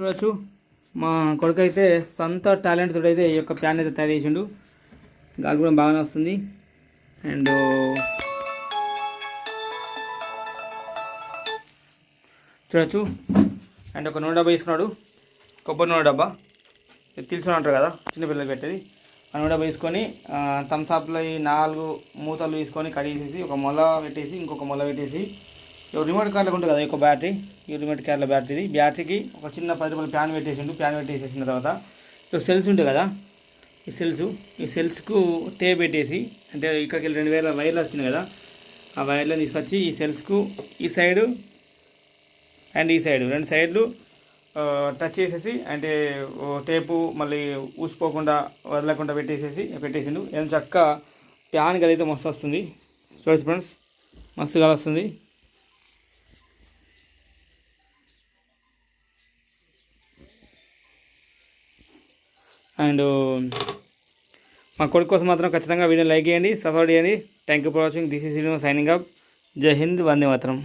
చూడొచ్చు. మా కొడుకు అయితే సొంత టాలెంట్ అయితే ఈ యొక్క ప్యాన్ అయితే తయారు చేసిండు. గాలి కూడా బాగానే వస్తుంది. అండ్ చూడొచ్చు. అండ్ ఒక నూనె డబ్బా తీసుకున్నాడు. కొబ్బరి నూనె డబ్బా. తెలుసుకుని అంటారు కదా చిన్నపిల్లలు పెట్టేది. ఆ నూనె డబ్బా తీసుకొని థమ్స్అప్లో ఈ నాలుగు మూతలు తీసుకొని కడిగేసేసి ఒక మొల పెట్టేసి ఇంకొక మొల పెట్టేసి రిమోట్ కార్లో ఉంటుంది కదా ఎక్కువ ఒక బ్యాటరీ ఈ రిమోట్ కార్ల బ్యాటరీ ఇది బ్యాటరీకి ఒక చిన్న పది రూపాయలు ప్యాన్ పెట్టేసిండు. ప్యాన్ పెట్టేసేసిన తర్వాత ఇక సెల్స్ ఉంటాయి కదా ఈ సెల్స్ ఈ సెల్స్కు టేప్ పెట్టేసి అంటే ఇక్కడికి వెళ్ళి రెండు వేల వైర్లు వచ్చినాయి కదా ఆ వైర్లను తీసుకొచ్చి ఈ సెల్స్కు ఈ సైడు అండ్ ఈ సైడ్ రెండు సైడ్లు టచ్ చేసేసి అంటే టేపు మళ్ళీ ఊసిపోకుండా వదలకుండా పెట్టేసేసి పెట్టేసిండు. ఏదైనా చక్క ప్యాన్ కలిగితే మస్తు వస్తుంది. చూడండి ఫ్రెండ్స్ మస్తు వస్తుంది. అండ్ మా కొడుకు కోసం మాత్రం ఖచ్చితంగా వీడియో లైక్ చేయండి సపోర్ట్ చేయండి. Thank you for watching this is signing up Jai Hind వందే మాత్రం